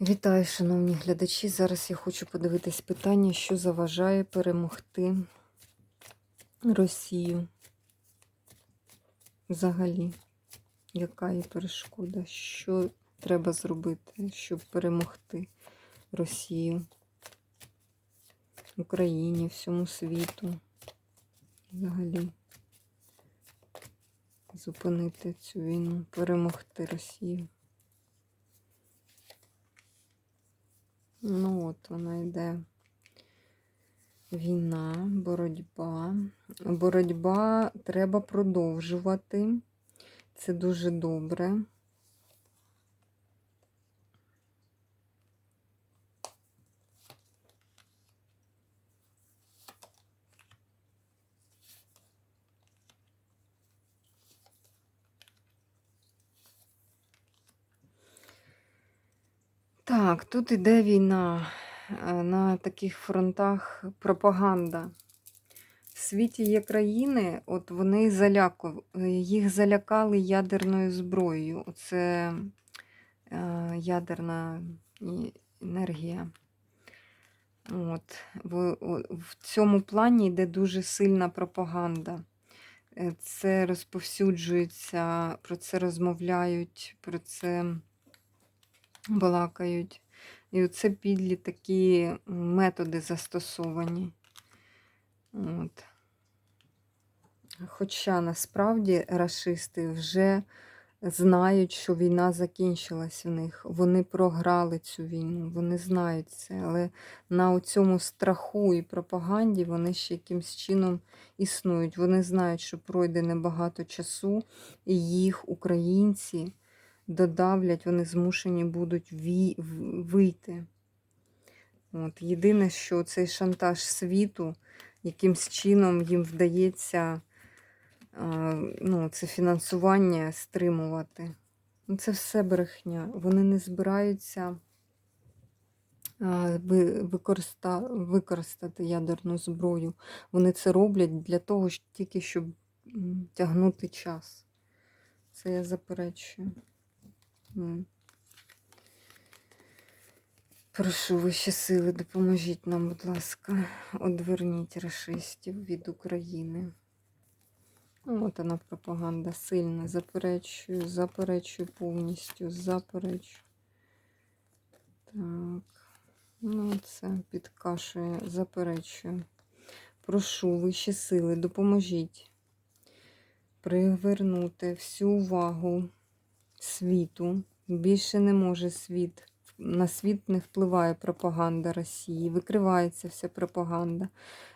Вітаю, шановні глядачі. Зараз я хочу подивитись питання, що заважає перемогти Росію. Взагалі, яка є перешкода? Що треба зробити, щоб перемогти Росію, Україні, всьому світу? Взагалі, зупинити цю війну, перемогти Росію. Ну от вона йде. Війна, боротьба. Боротьба треба продовжувати. Це дуже добре. Так, тут іде війна е, на таких фронтах пропаганда. В світі є країни, от вони заляку, їх залякали ядерною зброєю. Це е, ядерна енергія. От. В, в цьому плані йде дуже сильна пропаганда. Е, Це розповсюджується, про це розмовляють, про це балакають. І оце підлі такі методи застосовані. От. Хоча насправді рашисти вже знають, що війна закінчилась в них. Вони програли цю війну, вони знають це. Але на цьому страху і пропаганді вони ще якимсь чином існують. Вони знають, що пройде небагато часу, і їх, українці, додавлять, вони змушені будуть вийти. От. Єдине, що цей шантаж світу, якимсь чином їм вдається ну, це фінансування стримувати. Ну, Це все брехня. Вони не збираються використати ядерну зброю. Вони це роблять для того, тільки щоб тягнути час. Це я заперечую. Прошу вищі сили, допоможіть нам, будь ласка, одверніть расистів від України. Ну, От вона пропаганда сильна. Заперечую, заперечую повністю, заперечую. Так. Ну, це підкашує, заперечую. Прошу вищі сили, допоможіть привернути всю увагу світу. Більше не може світ. На світ не впливає пропаганда Росії. Викривається вся пропаганда.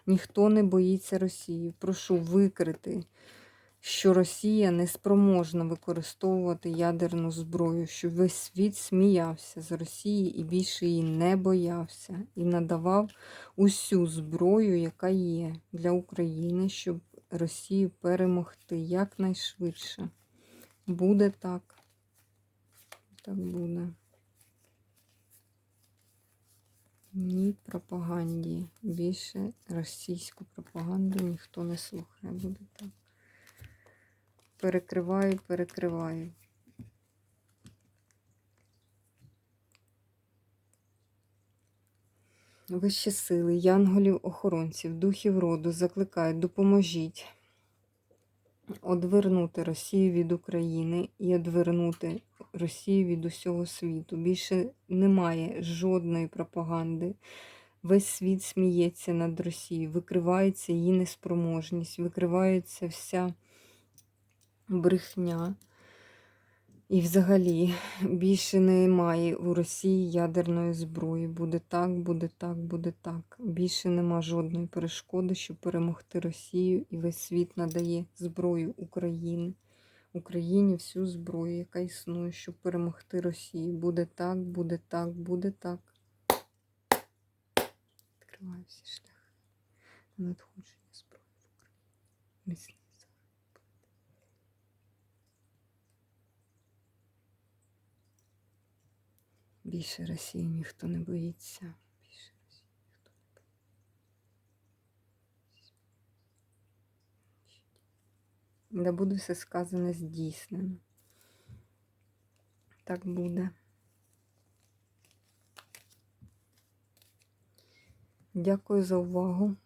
Ніхто не боїться Росії. Прошу викрити, що Росія не спроможна використовувати ядерну зброю, що весь світ сміявся з Росії і більше її не боявся, і надавав усю зброю, яка є для України, щоб Росію перемогти якнайшвидше. Буде так. Так буде. Ні пропаганді. Більше російську пропаганду ніхто не слухає. Буде так. Перекриваю, перекриваю. Вищі сили, янголів, охоронців, духів роду закликають, допоможіть одвернути Росію від України і одвернути Росію від усього світу. Більше немає жодної пропаганди. Весь світ сміється над Росією, викривається її неспроможність, викривається вся брехня. І взагалі більше немає у Росії ядерної зброї. Буде так, буде так, буде так. Більше нема жодної перешкоди, щоб перемогти Росію, і весь світ надає зброю України. Україні всю зброю, яка існує, щоб перемогти Росію. Буде так, буде так, буде так. Відкриваю всі шляхи на надходження зброї в Україну. Більше Росії ніхто не боїться. Більше Росії ніхто не боїться. Да буде все сказане здійснено. Так буде. Дякую за увагу.